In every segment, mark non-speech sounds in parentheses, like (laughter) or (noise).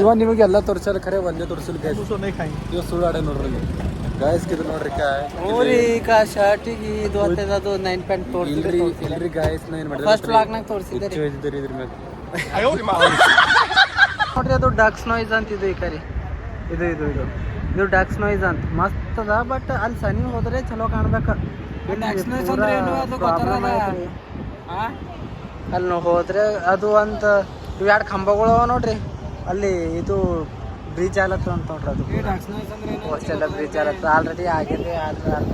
ಇವ ನಿಮಗೆ ಎಲ್ಲ ತೋರ್ಸಲ್ಲ ಖರೆ ಒಂದೇ ತೋರ್ಸಲ್ಲ ಗೈಸ್ ಇವ ಸುಳ್ಳಾಡ ನೋಡ್ರಿ ಗೈಸ್ ನೋಡ್ರಿ ಕಾಯ್ ಓರಿ ಕಾ ಶರ್ಟಿಗೆ ಇದು ಅಂತ ಅದು ನೈನ್ ಪ್ಯಾಂಟ್ ತೋರಿಸಿದ್ರಿ ಇಲ್ರಿ ಫಸ್ಟ್ ವ್ಲಾಗ್ ನಾಗ ತೋರಿಸಿದ್ರಿ ಇದ್ರ ಮೇಲೆ ಅಯ್ಯೋ ನೋಡ್ರಿ ಅದು ಡಾಕ್ಸ್ ನಾಯ್ಸ್ ಅಂತ ಇದು ಈ ಇದು ಇದು ಇದು. ಇದು ಡಾಕ್ಸ್ ನಾಯ್ಸ್ ಅಂತ. ಮಸ್ತ್ ಅದ ಬಟ್ ಅಲ್ಲಿ ಸನಿ ಹೋದ್ರೆ ಚಲೋ ಕಾಣಬೇಕು. ಡಾಕ್ಸ್ ನಾಯ್ಸ್ ಅಂದ್ರೆ ಏನು? ಅದು ಅಲ್ಲಿ ಹೋದ್ರೆ ಅದು ಅಂತ ಇವೆರಡು ಕಂಬಗಳು ನೋಡ್ರಿ. ಅಲ್ಲಿ ಇದು ಬ್ರಿಡ್ಜ್ ಆಲತ್ತ ಅಂತ ನೋಡ್ರಿ ಅದು ಅಷ್ಟೆಲ್ಲ ಬ್ರಿಡ್ಜ್ ಆಲತ್ತ ಆಲ್ರೆಡಿ ಆಗಿದೆ ಆದ್ರೆ ಅಲ್ಲ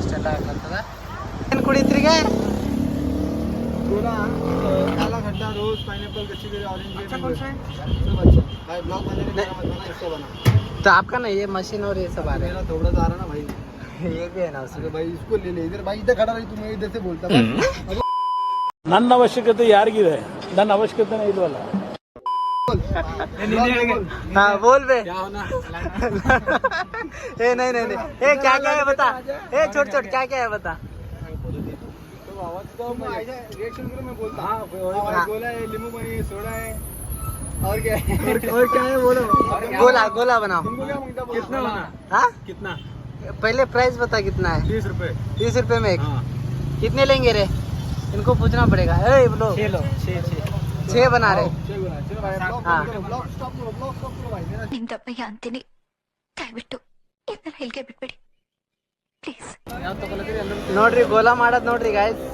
ಅಷ್ಟೆಲ್ಲ ಆಗತ್ತದ ಏನು ಕುಡಿತ್ರಿಗೆ गोला काला खट्टा रोज पाइनएप्पल कच्ची केरी ऑरेंज अच्छा कौन सा है सब अच्छा भाई ब्लॉग बनाने का मत बना इसको बना तो आपका ना ये मशीन और ये सब आ रहे मेरा थोड़ा सा आ रहा ना भाई हैं ये भी है ना उसमें अरे भाई इसको ले ले इधर भाई इधर खड़ा रही तुम्हें इधर से बोलता बस ನನ್ನ ಅವಶ್ಯಕತೆ ಯಾರಿಗಿದೆ ನನ್ನ ಅವಶ್ಯಕತೆನೇ ಇಲ್ವಲ್ಲ हाँ बोल बे। (laughs) ए नहीं नहीं नहीं। ए क्या क्या है बता। ए छोट छोट क्या क्या है बता। तो आवाज़ तो मैं ऐसा रिएक्शन करो मैं बोलता हाँ भाई गोला है नींबू पानी है सोडा है और क्या है और क्या है बोलो। गोला गोला बनाओ कितना होना हाँ? कितना? पहले प्राइस बता कितना है। तीस रुपए। तीस रुपए में एक। हाँ। कितने लेंगे रे? इनको पूछना पड़ेगा। ए बोलो। छह लो छह छह। छह बना रहे छह गोला चलो भाई ब्लॉग हाँ। करो ब्लॉग स्टॉप करो ब्लॉग स्टॉप करो भाई मेरा ನಿಮ್ ದಪ್ಪಯ್ಯ ಅಂತೀನಿ ದಯವಿಟ್ಟು ಇದನ್ನ ಹೇಳಿಕೆ ಬಿಟ್ಬಿಡಿ ಪ್ಲೀಸ್ ನೋಡ್ರಿ ಗೋಲಾ ಮಾಡೋದ್ ನೋಡ್ರಿ ಗಾಯ್ಸ್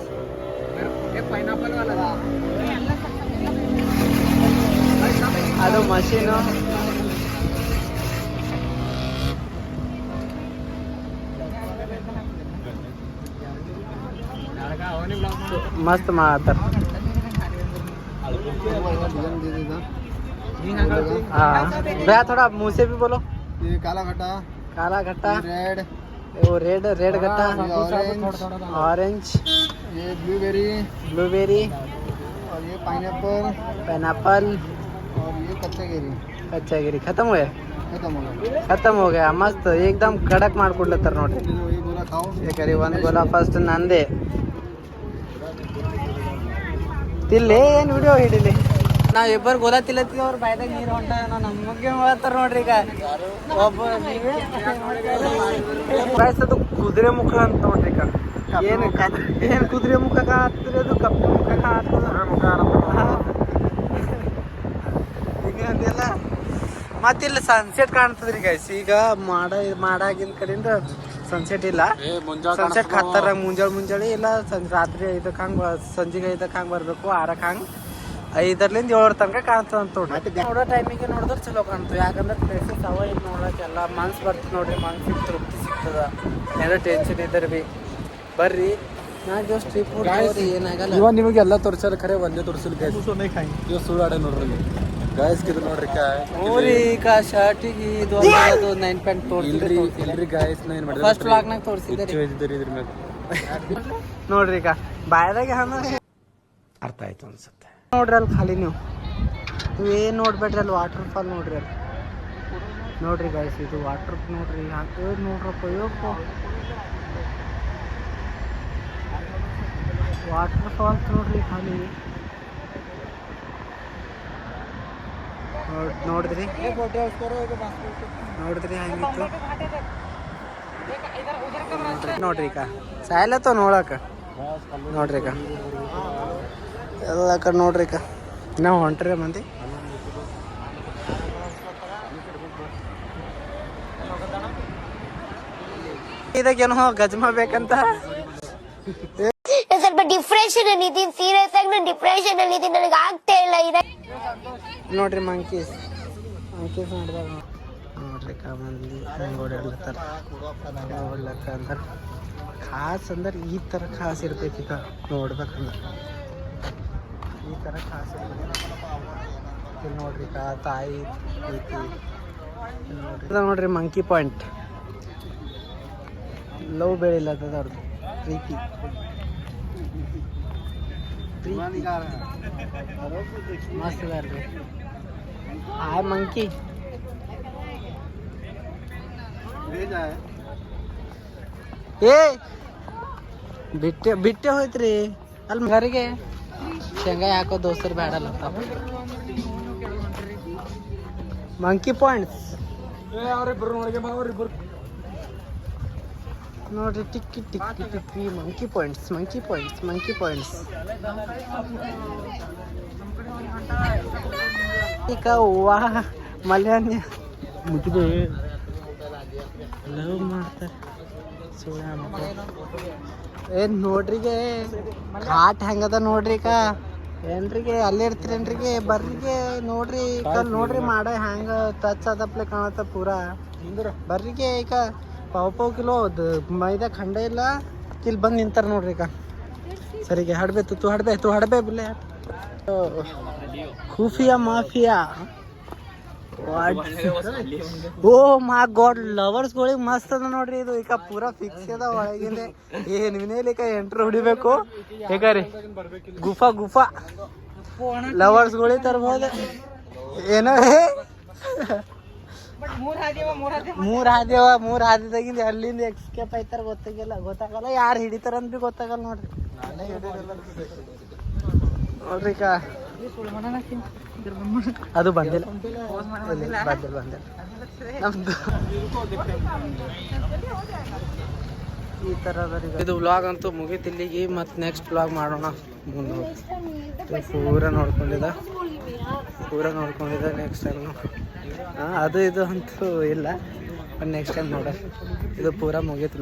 पाइनएप्पल वाला ಅದು ಮಷೀನು ಮಸ್ತ್ ಮಾಡತ್ತಾರ हाँ भैया थोड़ा मुंह से भी बोलो ये काला खट्टा काला घट्टा रेड वो रेड रेड घट्टा ऑरेंज ऑरेंज ये ब्लूबेरी ब्लूबेरी और ये पाइनएप्पल पाइनएप्पल और ये कच्चा केरी कच्चा गिरी खत्म हुए खत्म हो गया खत्म हो गया मस्त एकदम ಕಡಕ್ ಮಾಡ್ಕೊಡ್ಲತ್ತಾರ ನೋಡ್ರಿ देखो ये गोला खाओ ಯಾಕಂದ್ರೆ ಒಂದು ಗೋಲ ಫಸ್ಟ್ ನಂದೆ ತಿಲ್ಲಿ ಏನು ವಿಡಿಯೋ ಹಿಡಿಲಿ? ನಾವ್ ಇಬ್ಬರು ಗೊತ್ತಿಲ್ಲತ್ತೀವಿ ತಿಲ್ಲತ್ತೀವಿ ಅವ್ರ ಬಾಯ್ದಾಗ ನೀರು ಹೊಂಟ ನಮಗೆ ಹೇಳ್ತಾರ ನೋಡ್ರಿ ಈಗ. ಒಬ್ಬ ಅದು ಕುದುರೆ ಮುಖ ಅಂತ ನೋಡ್ರಿ ಈಗ. ಏನು ಏನು ಕುದುರೆ ಮುಖ ಕಾತ್ರಿ ಅದು? ಕಪ್ಪು ಮುಖ ಕಾಣ್ತದ. ಮುಖ ಹಿಂಗಂದಿಲ್ಲ ಮತ್ತಿಲ್ಲಿ ಸನ್ಸೆಟ್ ಕಾಣ್ತದ್ರಿ ಗೈಸ್ ಈಗ ಮಾಡ ಮಾಡಾಗಿನ ಕಡೆಯಿಂದ ಸನ್ಸೆಟ್ ಇಲ್ಲ ಸನ್ಸೆಟ್ ಹತ್ತರ ಮುಂಜಾಳ ಮುಂಜಾಳಿ ಇಲ್ಲ ರಾತ್ರಿ ಐದಕ್ಕೆ ಹಂಗೆ ಸಂಜೆಗೆ ಐದಕ್ಕೆ ಹಂಗೆ ಬರಬೇಕು ಆರಕ್ಕೆ ಹಂಗೆ ಐದರ್ಲಿಂದ ಏಳರ ತನಕ ಕಾಣ್ತದ ಅಂತ ನೋಡೋ ಟೈಮಿಗೆ ನೋಡಿದ್ರೆ ಚಲೋ ಕಾಣ್ತು ಯಾಕಂದ್ರೆ ಪ್ಲೇಸಸ್ ಅವ ಇಲ್ಲಿ ನೋಡೋಕ್ಕೆಲ್ಲ ಮನ್ಸು ಬರ್ತದೆ ನೋಡ್ರಿ ಮನ್ಸಿಗೆ ತೃಪ್ತಿ ಸಿಗ್ತದ. ಏನೋ ಟೆನ್ಷನ್ ಇದ್ದರೆ ಭೀ ಬರ್ರಿ. ನಾ ಜೋಸ್ಟ್ ಟ್ರಿಪ್ ಏನಾಗಲ್ಲ. ಇವಾಗ ನಿಮಗೆ ಎಲ್ಲ ತೋರಿಸಲ್ಲ ಖರೆ ಒಂದೇ ತೋರಿಸಲ್ಲ ಸುಳ್ಳು ನೋಡ್ರಿ. ಗಾಯಸ್ ನೋಡ್ರಿ ಶರ್ಟಿಗೆ ಇದು ಅದು ನೈನ್ ಪ್ಯಾಂಟ್ ಇಲ್ರಿ ತೋರಿಸಿದ್ರಿ ಇಲ್ರಿ ಗಾಯಸ್ ನಾ ಏನ್ ಮಾಡಿದೆ? ಫಸ್ಟ್ ವ್ಲಾಗ್ನಾಗ ತೋರಿಸಿದ್ರಿ ಹೇಳಿದ್ರಿ ಇದ್ರ ಮ್ಯಾಗ ನೋಡ್ರಿ ಈಗ ಬಾಯದಾಗ ಹಣ ಅರ್ಥ ಆಯ್ತು ಅನ್ಸುತ್ತೆ. ನೋಡ್ರಿ ಅಲ್ಲಿ ಖಾಲಿ ನೀವು. ನೀವೇನು ನೋಡ್ಬೇಡ್ರಿ ಅಲ್ಲಿ ವಾಟರ್ ಫಾಲ್ ನೋಡ್ರಿ ಅಲ್ಲಿ. ನೋಡ್ರಿ ಗಾಯಸ್ ಇದು ವಾಟರ್ ನೋಡ್ರಿ ಹಾಕೋ ನೋಡ್ರಪ್ಪ ವಾಟರ್ ಫಾಲ್ಸ್ ನೋಡ್ರಿ ಖಾಲಿ. ನೋಡಿದ್ರಿ? ನೋಡಿದ್ರಿ ಹಂಗಿತ್ತು. ನೋಡ್ರಿ- ಈಗ. ಸಾಯ್ಲತ್ತ ನೋಡಕ ನೋಡ್ರಿ ಈಗ. ಎಲ್ಲ ಕಡೆ ನೋಡ್ರಿ ಈಗ. ನಾವು ಹೊಂಟ್ರಿ ಮಂದಿ. ಇದಾಗೇನೋ ಗಜ್ಮ ಬೇಕಂತ. ಸ್ವಲ್ಪ ಡಿಪ್ರೆಷನ್ ಅಲ್ಲಿ ಇದೀನಿ ಸೀರಿಯಸ್ ಆಗಿ ನಾನು ಡಿಪ್ರೆಷನ್ ಅಲ್ಲಿ ಇದೀನಿ, ನನಗೆ ಆಗ್ತಾ ಇಲ್ಲ. ಇರ ನೋಡ್ರಿ ಮಂಕೀಸ್ ಮಂಕೀಸ್ ನೋಡಿದಾಗ ನೋಡ್ರಿ. ಕಾ ಮಂದಿ ಹೆಂಗ್ ಓಡಾಡ್ಲತ್ತಾರ ಅಂದ್ರೆ ಖಾಸ್ ಅಂದ್ರೆ ಈ ಥರ ಖಾಸ್ ಇರ್ತೈತಿ ಈಗ ನೋಡ್ಬೇಕಂದ್ರೆ. ಈ ಥರ ಖಾಸ್ ಇರ್ತೈತಿ ಇಲ್ಲಿ ನೋಡ್ರಿ ಕಾ ತಾಯಿ ಐತಿ ನೋಡ್ರಿ. ನೋಡ್ರಿ ಮಂಕಿ ಪಾಯಿಂಟ್ ಲವ್ ಬೆಳಿಲತ್ತದ ಅವ್ರದ್ದು ಪ್ರೀತಿ. मस्त कर दे मंकी। ए बिट्टे बिट्टे रे। अल घर गे शेंगा याको दोसर बेडा लगता। Monkey points. ए, अरे बरोबर ಅವ್ರಿಬ್ರು ನೋಡ್ರಿ ಟಿಕ್ಕಿ ಟಿಕ್ಕಿ ಟಿಕ್ಕಿ monkey points monkey points monkey points ಈಗ ವಾ ಮಲ್ಯಾನ್ಯ ಲವ್ ಮಾಡ್ತಾರೆ. ಸುಳ್ಳ ಏನ್ ನೋಡ್ರಿಗೆ ಘಾಟ್ ಹೆಂಗದ ನೋಡ್ರಿ ಈಗ. ಏನ್ರಿಗೆ ಅಲ್ಲೇ ಇರ್ತೀರೇನ್ರಿಗೆ ಬರ್ರಿಗೆ ನೋಡ್ರಿ ಈಗ ನೋಡ್ರಿ ಮಾಡ ಹೆಂಗ ಟಚ್ ಆದಪ್ಲೆ ಕಾಣತ್ತ ಪೂರಾ. ಬರ್ರಿಗೆ ಈಗ. ಪಾವ್ ಪಾವ್ ಕಿಲೋ ಅದು ಮೈದಾ ಖಂಡ ಇಲ್ಲ. ಇಲ್ಲಿ ಬಂದು ನಿಂತಾರ ನೋಡ್ರಿ ಈಗ. ಸರಿಗೆ ಹಡಬೆ, ತು ಹಡ್ಬೆ, ತು ಹಡಬೆ ಬಿಲ್ಲೆ ಖುಫಿಯಾ ಮಾಫಿಯಾ. ಓ ಮಾ ಗಾಡ್, ಲವರ್ಸ್ಗಳಿಗೆ ಮಸ್ತ್ ಅದ ನೋಡ್ರಿ ಇದು. ಈಗ ಪೂರಾ ಫಿಕ್ಸ್ ಅದ ಒಳಗಿಂದ. ಏನ್ ವಿನೇಲಿಕ ಎಂಟ್ರ್ ಹೊಡಿಬೇಕು. ಈಗ ರೀ, ಗುಫಾ ಗುಫಾ. ಲವರ್ಸ್ಗಳಿಗೆ ತರ್ಬೋದು. ಏನೋ, ಹೇ ಮೂರ್ ಹಾದಿವ ಮೂರ್ ಹಾದಿದಾಗಿಂದ ಅಲ್ಲಿಂದ ಎಕ್ಸ್ಕೇಪ್ ಆಯ್ತಾರ ಗೊತ್ತಾಗಿಲ್ಲ. ಗೊತ್ತಾಗಲ್ಲ ಯಾರು ಹಿಡಿತಾರಂತ ಭೀ ಗೊತ್ತಾಗಲ್ಲ ನೋಡ್ರಿ. ನೋಡ್ರಿ ಈಗ. ಅದು ಬಂದಿಲ್ಲ. ಬಂದಿಲ್ಲ ಬಂದಿಲ್ಲ. ನಮ್ದು. ಈ ಥರ ಅದ ರೀ ಇದು ವ್ಲಾಗ್ ಅಂತೂ ಮುಗೀತು ಇಲ್ಲಿಗೆ ಮತ್ತು ನೆಕ್ಸ್ಟ್ ವ್ಲಾಗ್ ಮಾಡೋಣ. ಮುಂದೆ ಪೂರ ನೋಡ್ಕೊಂಡಿದ್ದ? ಪೂರ ನೋಡ್ಕೊಂಡಿದ್ದ ನೆಕ್ಸ್ಟ್ ಟೈಮ್ ಅದು ಇದು ಅಂತೂ ಇಲ್ಲ. ನೆಕ್ಸ್ಟ್ ಟೈಮ್ ನೋಡೋಣ ಇದು ಪೂರ ಮುಗೀತು